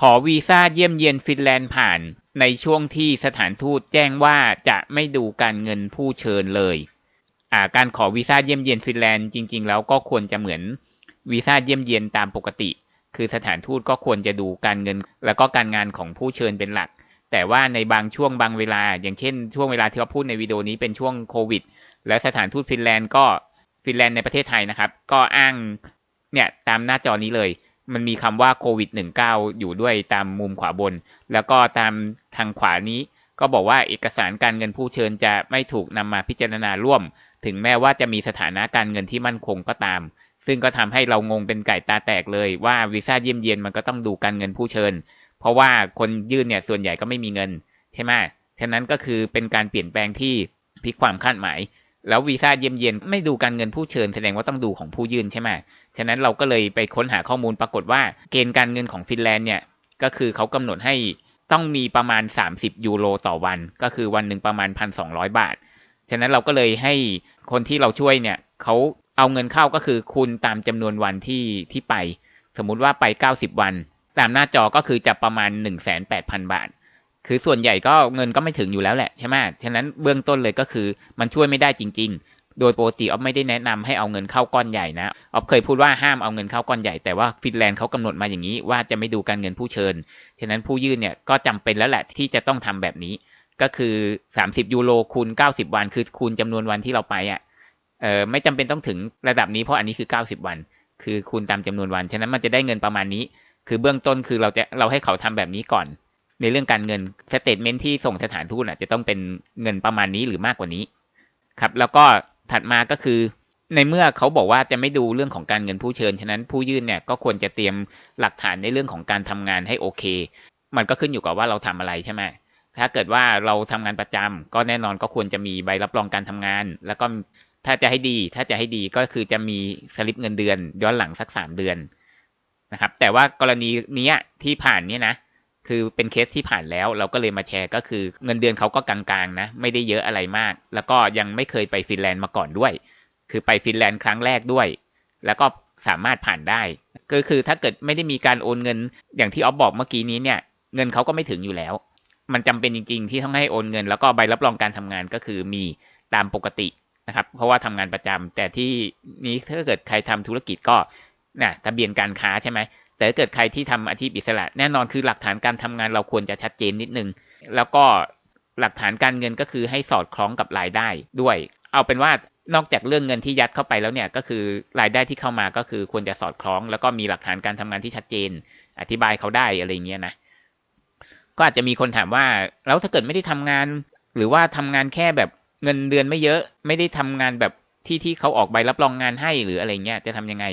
ขอวีซ่าเยี่ยมเยียนฟินแลนด์ผ่าน ในช่วงที่สถานทูตแจ้งว่าจะไม่ดูการเงินผู้เชิญเลยอ่าการขอวีซ่าเยี่ยมเยียนฟินแลนด์จริง ๆ แล้วก็ควรจะเหมือนวีซ่าเยี่ยมเยียนตามปกติ คือสถานทูตก็ควรจะดูการเงิน แล้วก็การงานของผู้เชิญเป็นหลัก แต่ว่าในบางช่วงบางเวลา อย่างเช่น ช่วงเวลาที่เขาพูดในวิดีโอนี้เป็นช่วงโควิด และสถานทูตฟินแลนด์ก็ฟินแลนด์ในประเทศไทยนะครับ ก็อ้างเนี่ยตามหน้าจอนี้เลย มันมีคำว่าโควิด -19 อยู่ด้วยตามมุมขวาบน แล้วก็ตามทางขวานี้ก็บอกว่าเอกสารการเงินผู้เชิญจะไม่ถูกนำมาพิจารณาร่วม ถึงแม้ว่าจะมีสถานะการเงินที่มั่นคงก็ตาม ซึ่งก็ทำให้เรางงเป็นไก่ตาแตกเลยว่าวีซ่าเยี่ยมเยียนมันก็ต้องดูการเงินผู้เชิญ เพราะว่าคนยื่นเนี่ยส่วนใหญ่ก็ไม่มีเงิน ใช่ไหมฉะนั้นก็คือเป็นการเปลี่ยนแปลงที่พลิกความคาดหมาย แล้ววีซ่าเยี่ยมเยียนไม่ดูการเงินผู้เชิญแสดงว่าต้องดูของผู้ยื่นใช่ไหมฉะนั้นเราก็เลยไปค้นหาข้อมูลปรากฏว่าเกณฑ์การเงินของฟินแลนด์เนี่ยก็คือเขากำหนดให้ต้องมีประมาณ 30 ยูโรต่อวัน ก็คือวันหนึ่งประมาณ 1,200 บาท ฉะนั้นเราก็เลยให้คนที่เราช่วยเนี่ยเขาเอาเงินเข้าก็คือคูณตามจำนวนวันที่ที่ไป สมมุติว่าไป 90 วัน ตามหน้าจอก็คือจะประมาณ 1,800บาท คือส่วนใหญ่ก็เงินก็ไม่ถึงอยู่แล้วแหละใช่ไหมฉะนั้นเบื้องต้นเลยก็คือมันช่วยไม่ได้จริง ๆ โดยปกติออฟไม่ได้แนะนำให้เอาเงินเข้าก้อนใหญ่นะออฟเคยพูดว่าห้ามเอาเงินเข้าก้อนใหญ่แต่ว่าฟินแลนด์เขากำหนดมาอย่างนี้ว่าจะไม่ดูการเงินผู้เชิญ ฉะนั้นผู้ยื่นเนี่ยก็จำเป็นแล้วแหละที่จะต้องทำแบบนี้ ก็คือ 30 ยูโรคูณ 90 วัน คือคูณจำนวนวันที่เราไปอะเออไม่จำเป็นต้องถึงระดับนี้เพราะอันนี้คือ 90 วัน คือคูณตามจำนวนวัน ฉะนั้นมันจะได้เงินประมาณนี้ คือเบื้องต้นคือเราจะเราให้เขาทำแบบนี้ก่อน ในเรื่องการเงินสเตทเมนที่ส่งสถานทูตอะจะต้องเป็นเงินประมาณนี้หรือมากกว่านี้ ครับ แล้วก็ถัดมาก็คือ ในเมื่อเขาบอกว่าจะไม่ดูเรื่องของการเงินผู้เชิญฉะนั้นผู้ยื่นเนี่ยก็ควรจะเตรียมหลักฐานในเรื่องของการทำงานให้โอเค มันก็ขึ้นอยู่กับว่าเราทำอะไรใช่ไหมถ้าเกิดว่าเราทำงานประจำก็แน่นอนก็ควรจะมีใบรับรองการทำงาน แล้วก็ถ้าจะให้ดี ถ้าจะให้ดีก็คือจะมีสลิปเงินเดือน ย้อนหลังสักสามเดือนนะครับ แต่ว่ากรณีนี้ที่ผ่านเนี่ยนะ คือเป็นเคสที่ผ่านแล้วเราก็เลยมาแชร์ก็คือเงินเดือนเขาก็กลางๆนะ ไม่ได้เยอะอะไรมาก แล้วก็ยังไม่เคยไปฟินแลนด์มาก่อนด้วย คือไปฟินแลนด์ครั้งแรกด้วย แล้วก็สามารถผ่านได้ ก็คือถ้าเกิดไม่ได้มีการโอนเงินอย่างที่ออฟบอกเมื่อกี้นี้เนี่ยเงินเขาก็ไม่ถึงอยู่แล้ว มันจำเป็นจริง ๆ ที่ต้องให้โอนเงิน แล้วก็ใบรับรองการทำงานก็คือมีตามปกตินะครับ เพราะว่าทำงานประจำแต่ที่นี้ถ้าเกิดใครทำธุรกิจก็นะทะเบียนการค้าใช่ไหม แต่ถ้าเกิดใครที่ทำอาชีพอิสระ แน่นอนคือหลักฐานการทำงานเราควรจะชัดเจนนิดนึง แล้วก็หลักฐานการเงินก็คือให้สอดคล้องกับรายได้ด้วย เอาเป็นว่านอกจากเรื่องเงินที่ยัดเข้าไปแล้วเนี่ยก็คือรายได้ที่เข้ามาก็คือควรจะสอดคล้อง แล้วก็มีหลักฐานการทำงานที่ชัดเจน อธิบายเขาได้อะไรเงี้ยนะก็อาจจะมีคนถามว่าแล้วถ้าเกิดไม่ได้ทำงาน หรือว่าทำงานแค่แบบเงินเดือนไม่เยอะ ไม่ได้ทำงานแบบที่ที่เขาออกใบรับรองงานให้หรืออะไรเงี้ยจะทำยังไง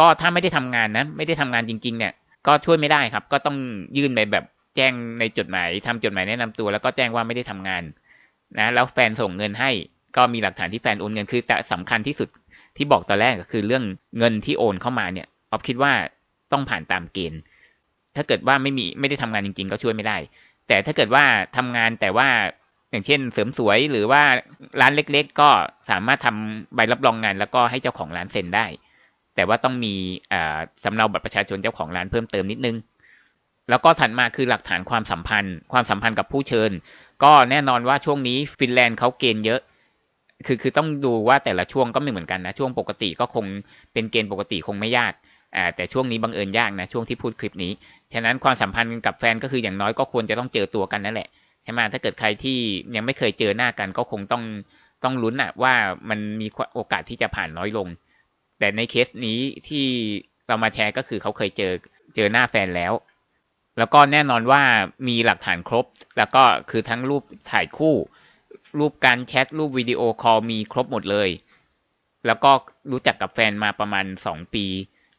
ก็ถ้าไม่ได้ทำงานนะ ไม่ได้ทำงานจริง ๆ เนี่ย ก็ช่วยไม่ได้ครับ ก็ต้องยื่นไปแบบแจ้งในจดหมายทำจดหมายแนะนำตัว แล้วก็แจ้งว่าไม่ได้ทำงานนะแล้วแฟนส่งเงินให้ ก็มีหลักฐานที่แฟนโอนเงินคือแต่สำคัญที่สุดที่บอกตอนแรกก็คือเรื่องเงินที่โอนเข้ามาเนี่ยออฟคิดว่าต้องผ่านตามเกณฑ์ ถ้าเกิดว่าไม่มีไม่ได้ทำงานจริง ๆ ก็ช่วยไม่ได้ แต่ถ้าเกิดว่าทำงานแต่ว่าอย่างเช่น เสริมสวยหรือว่าร้านเล็ก ๆ ก็สามารถทำใบรับรองงาน แล้วก็ให้เจ้าของร้านเซ็นได้ แต่ว่าต้องมีสำเนาบัตรประชาชนเจ้าของร้านเพิ่มเติมนิดนึง แล้วก็ถัดมาคือหลักฐานความสัมพันธ์ ความสัมพันธ์กับผู้เชิญ ก็แน่นอนว่าช่วงนี้ฟินแลนด์เขาเกณฑ์เยอะ คือคือต้องดูว่าแต่ละช่วงก็ไม่เหมือนกันนะ ช่วงปกติก็คงเป็นเกณฑ์ปกติคงไม่ยากอ่าแต่ช่วงนี้บังเอิญยากนะช่วงที่พูดคลิปนี้ ฉะนั้นความสัมพันธ์กับแฟนก็คืออย่างน้อยก็ควรจะต้องเจอตัวกันนั่นแหละใช่ไหมถ้าเกิดใครที่ยังไม่เคยเจอหน้ากันก็คงต้องต้องลุ้นอะว่ามันมีโอกาสที่จะผ่านน้อยลง แต่ในเคสนี้ที่เรามาแชร์ก็คือเขาเคยเจอเจอหน้าแฟนแล้ว แล้วก็แน่นอนว่ามีหลักฐานครบ แล้วก็คือทั้งรูปถ่ายคู่ รูปการแชทรูปวิดีโอคอลมีครบหมดเลย แล้วก็รู้จักกับแฟนมาประมาณสองปี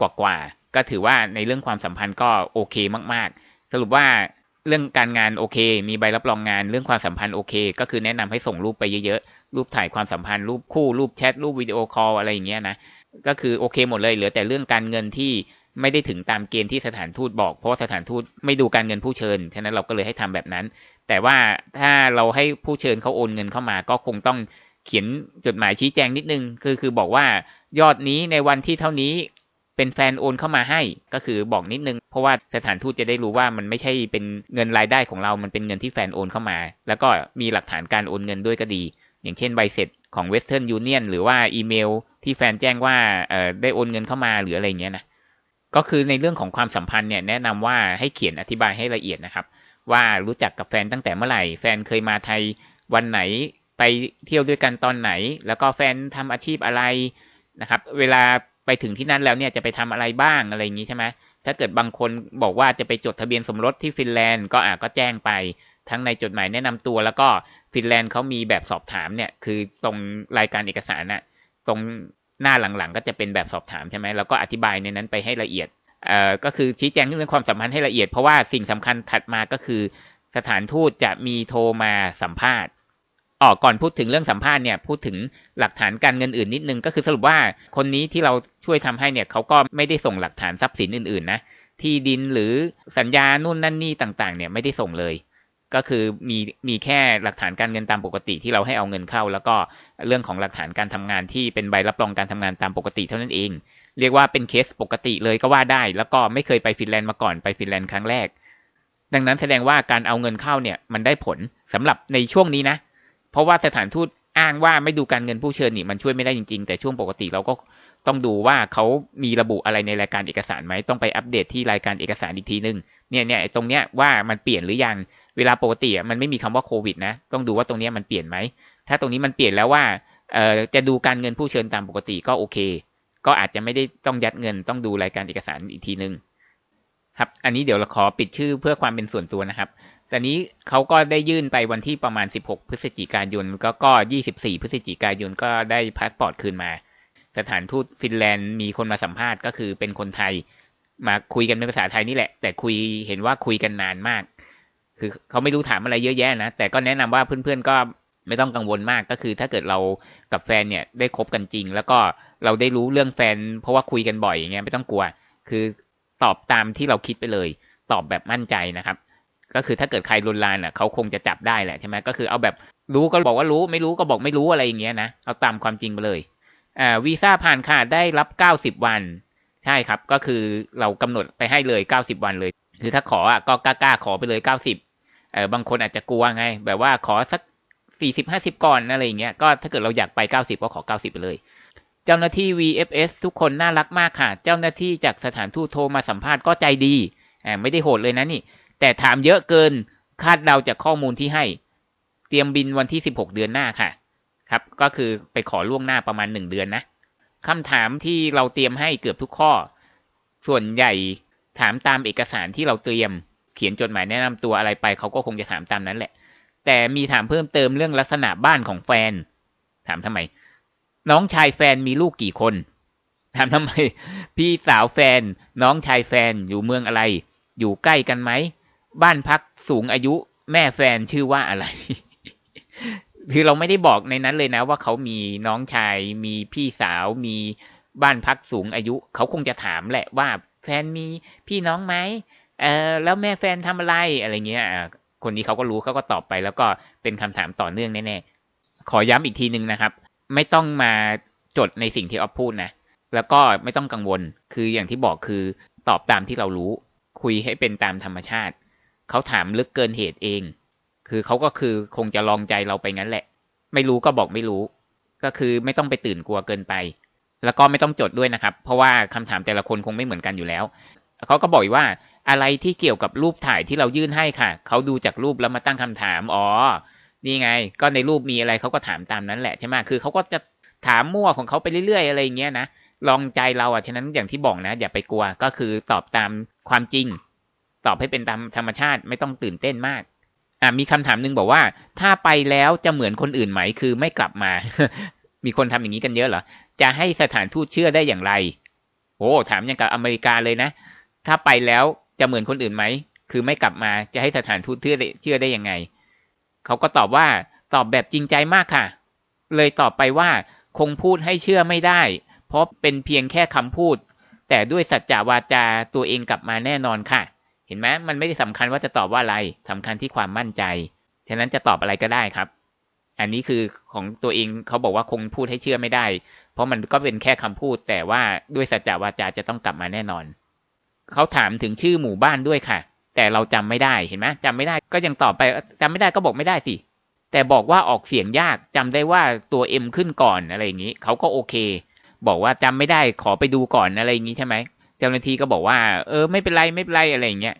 กว่าๆก็ถือว่าในเรื่องความสัมพันธ์ก็โอเคมากๆ สรุปว่าเรื่องการงานโอเค มีใบรับรองงานเรื่องความสัมพันธ์โอเค ก็คือแนะนำให้ส่งรูปไปเยอะๆ รูปถ่ายความสัมพันธ์รูปคู่รูปแชทรูปวิดีโอคอลอะไรอย่างเงี้ยนะ ก็คือโอเคหมดเลยเหลือแต่เรื่องการเงินที่ไม่ได้ถึงตามเกณฑ์ที่สถานทูตบอก เพราะสถานทูตไม่ดูการเงินผู้เชิญ ฉะนั้นเราก็เลยให้ทำแบบนั้น แต่ว่าถ้าเราให้ผู้เชิญเขาโอนเงินเข้ามา ก็คงต้องเขียนจดหมายชี้แจงนิดนึง คือคือบอกว่ายอดนี้ในวันที่เท่านี้เป็นแฟนโอนเข้ามาให้ ก็คือบอกนิดนึง เพราะว่าสถานทูตจะได้รู้ว่ามันไม่ใช่เป็นเงินรายได้ของเรา มันเป็นเงินที่แฟนโอนเข้ามา แล้วก็มีหลักฐานการโอนเงินด้วยก็ดี อย่างเช่นใบเสร็จของ Western Union หรือว่าอีเมลที่แฟนแจ้งว่าได้โอนเงินเข้ามาหรืออะไรเงี้ยนะก็คือในเรื่องของความสัมพันธ์เนี่ยแนะนำว่าให้เขียนอธิบายให้ละเอียดนะครับ ว่ารู้จักกับแฟนตั้งแต่เมื่อไหร่ แฟนเคยมาไทยวันไหนไปเที่ยวด้วยกันตอนไหน แล้วก็แฟนทำอาชีพอะไรนะครับ เวลาไปถึงที่นั่นแล้วเนี่ยจะไปทำอะไรบ้างอะไรอย่างนี้ใช่ไหมถ้าเกิดบางคนบอกว่าจะไปจดทะเบียนสมรสที่ฟินแลนด์ก็อะก็แจ้งไป ทั้งในจดหมายแนะนำตัว แล้วก็ฟินแลนด์เขามีแบบสอบถามเนี่ย คือตรงรายการเอกสารน่ะตรงหน้าหลังๆ ก็จะเป็นแบบสอบถามใช่ไหมแล้วก็อธิบายในนั้นไปให้ละเอียดเอ่อก็คือชี้แจงเรื่องความสัมพันธ์ให้ละเอียด เพราะว่าสิ่งสำคัญถัดมาก็คือ สถานทูตจะมีโทรมาสัมภาษณ์อ๋อกก่อนพูดถึงเรื่องสัมภาษณ์เนี่ยพูดถึงหลักฐานการเงินอื่นนิดนึงก็คือสรุปว่าคนนี้ที่เราช่วยทำให้เนี่ยเขาก็ไม่ได้ส่งหลักฐานทรัพย์สินอื่นๆนะที่ดินหรือสัญญานู่นนั่นนี่ต่างๆ เนี่ยไม่ได้ส่งเลย ก็คือมีมีแค่หลักฐานการเงินตามปกติที่เราให้เอาเงินเข้า แล้วก็เรื่องของหลักฐานการทำงานที่เป็นใบรับรองการทำงานตามปกติเท่านั้นเอง เรียกว่าเป็นเคสปกติเลยก็ว่าได้ แล้วก็ไม่เคยไปฟินแลนด์มาก่อนไปฟินแลนด์ครั้งแรก ดังนั้นแสดงว่าการเอาเงินเข้าเนี่ยมันได้ผลสำหรับในช่วงนี้นะ เพราะว่าสถานทูตอ้างว่าไม่ดูการเงินผู้เชิญนี่มันช่วยไม่ได้จริงๆ แต่ช่วงปกติเราก็ต้องดูว่าเขามีระบุอะไรในรายการเอกสารไหมต้องไปอัปเดตที่รายการเอกสารอีกทีนึงเนี่ยเนี่ยตรงเนี้ยว่ามันเปลี่ยนหรือยัง เวลาปกติมันไม่มีคำว่าโควิดนะ ต้องดูว่าตรงนี้มันเปลี่ยนไหม ถ้าตรงนี้มันเปลี่ยนแล้วว่าเอ่อจะดูการเงินผู้เชิญตามปกติก็โอเค ก็อาจจะไม่ได้ต้องยัดเงิน ต้องดูรายการเอกสารอีกทีหนึ่งครับ อันนี้เดี๋ยวเราขอปิดชื่อเพื่อความเป็นส่วนตัวนะครับ แต่นี้เขาก็ได้ยื่นไปวันที่ประมาณ 16 พฤศจิกายน ก็ก็ 24 พฤศจิกายนก็ได้พาสปอร์ตคืนมา สถานทูตฟินแลนด์มีคนมาสัมภาษณ์ก็คือเป็นคนไทย มาคุยกันเป็นภาษาไทยนี่แหละ แต่คุยเห็นว่าคุยกันนานมาก คือเขาไม่รู้ถามอะไรเยอะแยะนะ แต่ก็แนะนำว่าเพื่อนๆก็ไม่ต้องกังวลมากก็คือถ้าเกิดเรากับแฟนเนี่ยได้คบกันจริง แล้วก็เราได้รู้เรื่องแฟน เพราะว่าคุยกันบ่อยอย่างเงี้ยไม่ต้องกลัว คือตอบตามที่เราคิดไปเลย ตอบแบบมั่นใจนะครับ ก็คือถ้าเกิดใครรุนแรงอะเขาคงจะจับได้แหละใช่ไหมก็คือเอาแบบรู้ก็บอกว่ารู้ไม่รู้ก็บอกไม่รู้อะไรอย่างเงี้ยนะเอาตามความจริงไปเลยอ่าวีซ่าผ่านค่ะได้รับเก้าสิบวัน ใช่ครับ ก็คือเรากำหนดไปให้เลยเก้าสิบวันเลย คือถ้าขออะก็กล้าๆขอไปเลยเก้าสิบ เออบางคนอาจจะกลัวไง แบบว่าขอสักสี่สิบห้าสิบก่อนอะไรอย่างเงี้ยก็ถ้าเกิดเราอยากไปเก้าสิบก็ขอเก้าสิบไปเลย เจ้าหน้าที่ VFS ทุกคนน่ารักมากค่ะ เจ้าหน้าที่จากสถานทูตโทรมาสัมภาษณ์ก็ใจดีอ่าไม่ได้โหดเลยนะนี่ แต่ถามเยอะเกินคาดเดาจากข้อมูลที่ให้ เตรียมบินวันที่สิบหกเดือนหน้าค่ะ ครับ ก็คือไปขอล่วงหน้าประมาณหนึ่งเดือนนะคำถามที่เราเตรียมให้เกือบทุกข้อ ส่วนใหญ่ถามตามเอกสารที่เราเตรียม เขียนจดหมายแนะนำตัวอะไรไปเขาก็คงจะถามตามนั้นแหละ แต่มีถามเพิ่มเติมเรื่องลักษณะบ้านของแฟน ถามทำไม น้องชายแฟนมีลูกกี่คน ถามทำไม พี่สาวแฟน น้องชายแฟนอยู่เมืองอะไร อยู่ใกล้กันไหม บ้านพักสูงอายุ แม่แฟนชื่อว่าอะไร คือเราไม่ได้บอกในนั้นเลยนะ ว่าเขามีน้องชาย มีพี่สาว มีบ้านพักสูงอายุ เขาคงจะถามแหละว่าแฟนมีพี่น้องไหม เออแล้วแม่แฟนทำอะไรอะไรเงี้ยคนนี้เขาก็รู้เขาก็ตอบไป แล้วก็เป็นคำถามต่อเนื่องแน่ๆขอย้ำอีกทีหนึ่งนะครับ ไม่ต้องมาจดในสิ่งที่ออฟพูดนะแล้วก็ไม่ต้องกังวลคืออย่างที่บอกคือตอบตามที่เรารู้ คุยให้เป็นตามธรรมชาติเขาถามลึกเกินเหตุเอง คือเขาก็คือคงจะลองใจเราไปงั้นแหละ ไม่รู้ก็บอกไม่รู้ ก็คือไม่ต้องไปตื่นกลัวเกินไป แล้วก็ไม่ต้องจดด้วยนะครับ เพราะว่าคำถามแต่ละคนคงไม่เหมือนกันอยู่แล้ว เขาก็บอกว่าอะไรที่เกี่ยวกับรูปถ่ายที่เรายื่นให้ค่ะ เขาดูจากรูปแล้วมาตั้งคำถาม อ๋อ นี่ไง ก็ในรูปมีอะไรเขาก็ถามตามนั้นแหละใช่ไหมคือเขาก็จะถามมั่วของเขาไปเรื่อยๆ อะไรอย่างเงี้ยนะ ลองใจเราอะ ฉะนั้นอย่างที่บอกนะ อย่าไปกลัว ก็คือตอบตามความจริง ตอบให้เป็นตามธรรมชาติ ไม่ต้องตื่นเต้นมาก อ่ามีคำถามหนึ่งบอกว่า ถ้าไปแล้วจะเหมือนคนอื่นไหม คือไม่กลับมา มีคนทำอย่างนี้กันเยอะเหรอ จะให้สถานทูตเชื่อได้อย่างไร โอ้ ถามอย่างกับอเมริกาเลยนะ ถ้าไปแล้วจะเหมือนคนอื่นไหม คือไม่กลับมาจะให้สถานทูตเชื่อได้เชื่อได้ยังไง เขาก็ตอบว่าตอบแบบจริงใจมากค่ะ เลยตอบไปว่าคงพูดให้เชื่อไม่ได้ เพราะเป็นเพียงแค่คำพูด แต่ด้วยสัจจาวาจาตัวเองกลับมาแน่นอนค่ะ เห็นไหมมันไม่ได้สำคัญว่าจะตอบว่าอะไรสำคัญที่ความมั่นใจ ฉะนั้นจะตอบอะไรก็ได้ครับ อันนี้คือของตัวเองเขาบอกว่าคงพูดให้เชื่อไม่ได้ เพราะมันก็เป็นแค่คำพูด แต่ว่าด้วยสัจจวาจาจะต้องกลับมาแน่นอน เขาถามถึงชื่อหมู่บ้านด้วยค่ะ แต่เราจำไม่ได้เห็นไหมจำไม่ได้ก็ยังตอบไปจำไม่ได้ก็บอกไม่ได้สิแต่บอกว่าออกเสียงยากจำได้ว่าตัว M ขึ้นก่อนอะไรอย่างนี้เขาก็โอเค บอกว่าจำไม่ได้ขอไปดูก่อนอะไรอย่างนี้ใช่ไหมเจ้าหน้าที่ก็บอกว่า เออ ไม่เป็นไรไม่เป็นไรอะไรอย่างเงี้ย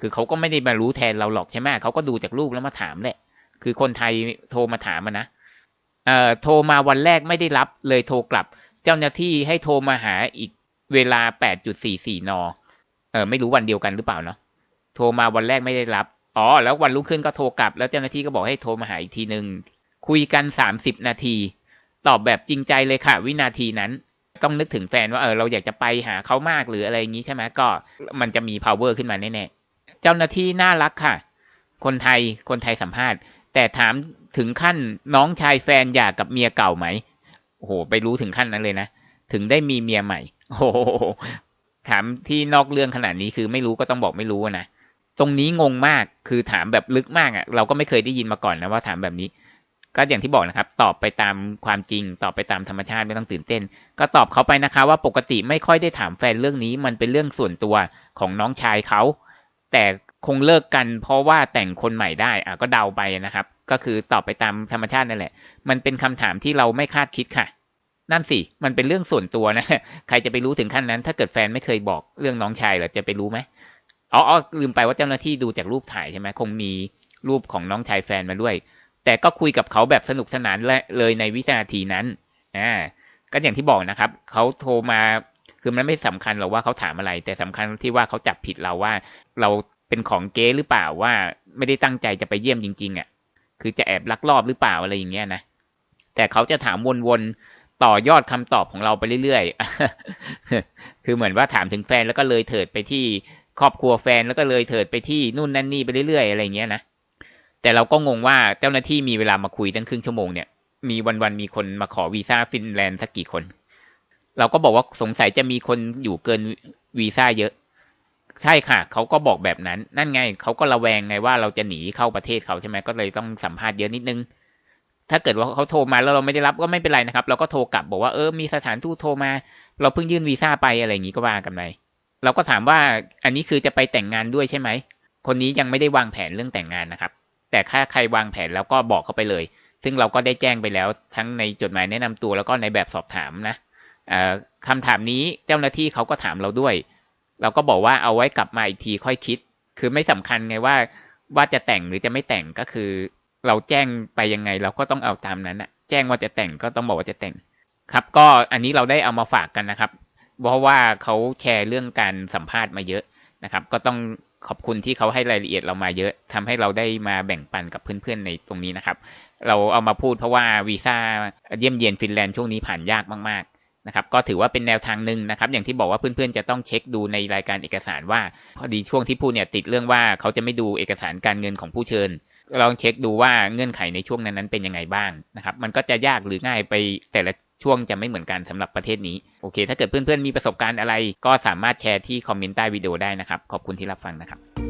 คือเขาก็ไม่ได้มารู้แทนเราหรอกใช่ไหมเขาก็ดูจากรูปแล้วมาถามแหละ คือคนไทยโทรมาถามมานะเอ่อโทรมาวันแรกไม่ได้รับเลยโทรกลับ เจ้าหน้าที่ให้โทรมาหาอีก เวลา 8.44 น เออไม่รู้วันเดียวกันหรือเปล่าเนาะ โทรมาวันแรกไม่ได้รับ อ๋อ แล้ววันรุ่งขึ้นก็โทรกลับ แล้วเจ้าหน้าที่ก็บอกให้โทรมาหาอีกทีหนึ่ง คุยกัน 30 นาที ตอบแบบจริงใจเลยค่ะ วินาทีนั้น ต้องนึกถึงแฟนว่า เออ เราอยากจะไปหาเขามากหรืออะไรอย่างนี้ใช่ไหมก็ มันจะมี power ขึ้นมาแน่ๆ เจ้าหน้าที่น่ารักค่ะ คนไทย คนไทยสัมภาษณ์ แต่ถามถึงขั้นน้องชายแฟนหย่ากับเมียเก่าไหม โอ้โห ไปรู้ถึงขั้นนั้นเลยนะ ถึงได้มีเมียใหม่ โอ้โหถามที่นอกเรื่องขนาดนี้คือไม่รู้ก็ต้องบอกไม่รู้นะตรงนี้งงมากคือถามแบบลึกมากอะ เราก็ไม่เคยได้ยินมาก่อนนะว่าถามแบบนี้ ก็อย่างที่บอกนะครับ ตอบไปตามความจริง ตอบไปตามธรรมชาติไม่ต้องตื่นเต้น ก็ตอบเขาไปนะคะ ว่าปกติไม่ค่อยได้ถามแฟนเรื่องนี้ มันเป็นเรื่องส่วนตัวของน้องชายเขาแต่คงเลิกกันเพราะว่าแต่งคนใหม่ได้อะก็เดาไปนะครับ ก็คือตอบไปตามธรรมชาตินั่นแหละ มันเป็นคำถามที่เราไม่คาดคิดค่ะ นั่นสิ มันเป็นเรื่องส่วนตัวนะ ใครจะไปรู้ถึงขั้นนั้น ถ้าเกิดแฟนไม่เคยบอกเรื่องน้องชายหรอจะไปรู้ไหมอ๋ออ๋อลืมไปว่าเจ้าหน้าที่ดูจากรูปถ่ายใช่ไหมคงมีรูปของน้องชายแฟนมาด้วย แต่ก็คุยกับเขาแบบสนุกสนานและเลยในวินาทีนั้น อ่า ก็อย่างที่บอกนะครับ เขาโทรมา คือมันไม่สำคัญหรอกว่าเขาถามอะไร แต่สำคัญที่ว่าเขาจับผิดเราว่า เราเป็นของเก๊หรือเปล่าว่าไม่ได้ตั้งใจจะไปเยี่ยมจริง ๆอะ คือจะแอบลักลอบหรือเปล่าอะไรอย่างเงี้ยนะ แต่เขาจะถามวนๆ ต่อยอดคำตอบของเราไปเรื่อยๆ คือเหมือนว่าถามถึงแฟนแล้วก็เลยเถิดไปที่ครอบครัวแฟนแล้วก็เลยเถิดไปที่นู่นนั่นนี่ไปเรื่อยๆอะไรเงี้ยนะ แต่เราก็งงว่าเจ้าหน้าที่มีเวลามาคุยตั้งครึ่งชั่วโมงเนี่ย มีวันๆมีคนมาขอวีซ่าฟินแลนด์สักกี่คน เราก็บอกว่าสงสัยจะมีคนอยู่เกินวีซ่าเยอะ ใช่ค่ะ เขาก็บอกแบบนั้น นั่นไง เขาก็ระแวงไงว่าเราจะหนีเข้าประเทศเขาใช่ไหมก็เลยต้องสัมภาษณ์เยอะนิดนึง ถ้าเกิดว่าเขาโทรมาแล้วเราไม่ได้รับก็ไม่เป็นไรนะครับ เราก็โทรกลับบอกว่าเออมีสถานทูตโทรมา เราเพิ่งยื่นวีซ่าไปอะไรอย่างนี้ก็ว่ากันไปเราก็ถามว่าอันนี้คือจะไปแต่งงานด้วยใช่ไหมคนนี้ยังไม่ได้วางแผนเรื่องแต่งงานนะครับ แต่ถ้าใครวางแผนแล้วก็บอกเขาไปเลย ซึ่งเราก็ได้แจ้งไปแล้วทั้งในจดหมายแนะนำตัวแล้วก็ในแบบสอบถามนะคำถามนี้เจ้าหน้าที่เขาก็ถามเราด้วย เราก็บอกว่าเอาไว้กลับมาอีกทีค่อยคิด คือไม่สำคัญไงว่าว่าจะแต่งหรือจะไม่แต่งก็คือ เราแจ้งไปยังไง เราก็ต้องเอาตามนั้นอะแจ้งว่าจะแต่งก็ต้องบอกว่าจะแต่ง ครับ ก็อันนี้เราได้เอามาฝากกันนะครับ เพราะว่าเขาแชร์เรื่องการสัมภาษณ์มาเยอะนะครับ ก็ต้องขอบคุณที่เขาให้รายละเอียดเรามาเยอะทำให้เราได้มาแบ่งปันกับเพื่อนๆในตรงนี้นะครับ เราเอามาพูดเพราะว่าวีซ่าเยี่ยมเยียนฟินแลนด์ช่วงนี้ผ่านยากมากๆนะครับ ก็ถือว่าเป็นแนวทางหนึ่งนะครับ อย่างที่บอกว่าเพื่อนๆจะต้องเช็คดูในรายการเอกสารว่า พอดีช่วงที่พูดเนี่ยติดเรื่องว่าเขาจะไม่ดูเอกสารการเงินของผู้เชิญ ลองเช็คดูว่าเงื่อนไขในช่วงนั้นๆเป็นยังไงบ้างนะครับ มันก็จะยากหรือง่ายไปแต่ละช่วงจะไม่เหมือนกันสำหรับประเทศนี้ โอเค ถ้าเกิดเพื่อนๆมีประสบการณ์อะไร ก็สามารถแชร์ที่คอมเมนต์ใต้วิดีโอได้นะครับ ขอบคุณที่รับฟังนะครับ